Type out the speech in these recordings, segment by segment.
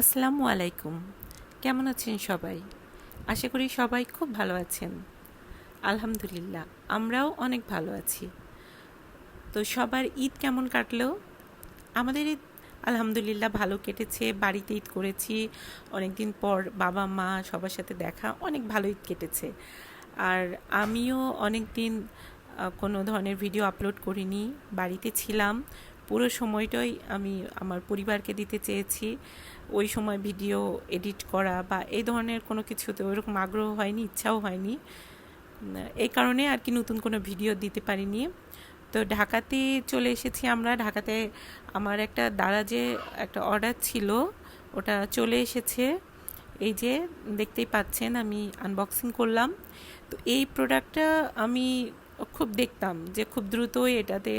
আসসালামু আলাইকুম। কেমন আছেন সবাই? আশা করি সবাই খুব ভালো আছেন। আলহামদুলিল্লাহ, আমরাও অনেক ভালো আছি। তো সবার ঈদ কেমন কাটলো? আমাদের ঈদ আলহামদুলিল্লাহ ভালো কেটেছে, বাড়িতে ঈদ করেছি অনেক দিন পর বাবা, মা, সবার সাথে দেখা, অনেক ভালো ঈদ কেটেছে। আর আমিও অনেক দিন কোনো ধরনের ভিডিও আপলোড করিনি, বাড়িতে ছিলাম পুরো সময়টাই আমি আমার পরিবারকে দিতে চেয়েছি। ওই সময় ভিডিও এডিট করা বা এই ধরনের কোনো কিছুতে ওইরকম আগ্রহ হয়নি, ইচ্ছাও হয়নি। এই কারণে আর কি নতুন কোনো ভিডিও দিতে পারিনি। তো ঢাকাতে চলে এসেছি আমরা। ঢাকাতে আমার একটা দারাজে একটা অর্ডার ছিল, ওটা চলে এসেছে। এই যে দেখতেই পাচ্ছেন, আমি আনবক্সিং করলাম। তো এই প্রোডাক্টটা আমি খুব দেখতাম যে খুব দ্রুতই এটাতে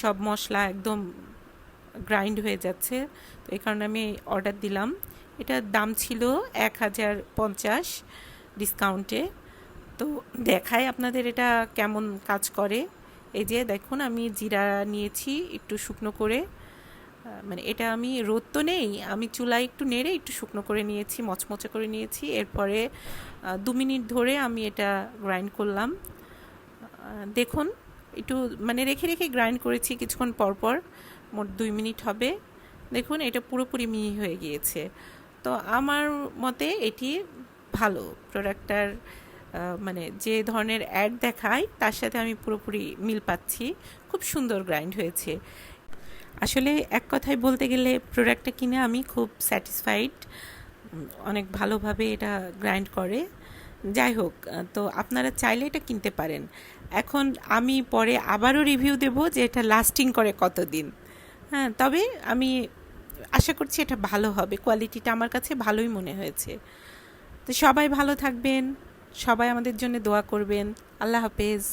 সব মশলা একদম গ্রাইন্ড হয়ে যাচ্ছে। তো এই কারণে আমি অর্ডার দিলাম। এটার দাম ছিল এক হাজার পঞ্চাশ ডিসকাউন্টে তো দেখায় আপনাদের এটা কেমন কাজ করে। এই যে দেখুন, আমি জিরা নিয়েছি একটু শুকনো করে। মানে এটা আমি রোদ তো নেই, আমি চুলায় একটু নেড়ে একটু শুকনো করে নিয়েছি, মচমচে করে নিয়েছি। এরপরে দু মিনিট ধরে আমি এটা গ্রাইন্ড করলাম। দেখুন একটু মানে রেখে রেখে গ্রাইন্ড করেছি কিছুক্ষণ পর পর, মোট দুই মিনিট হবে। দেখুন, এটা পুরোপুরি মিহি হয়ে গিয়েছে। তো আমার মতে এটি ভালো প্রোডাক্টটার মানে যে ধরনের অ্যাড দেখায়, তার সাথে আমি পুরোপুরি মিল পাচ্ছি। খুব সুন্দর গ্রাইন্ড হয়েছে। আসলে এক কথায় বলতে গেলে প্রোডাক্টটা কিনে আমি খুব স্যাটিসফাইড অনেক ভালোভাবে এটা গ্রাইন্ড করে। যাই হোক তো আপনারা চাইলে এটা কিনতে পারেন। এখন আমি পরে আবারও রিভিউ দেব যে এটা লাস্টিং করে কতদিন। হ্যাঁ তবে আমি আশা করছি এটা ভালো হবে। কোয়ালিটিটা আমার কাছে ভালোই মনে হয়েছে। তো সবাই ভালো থাকবেন, সবাই আমাদের জন্য দোয়া করবেন। আল্লাহ হাফেজ।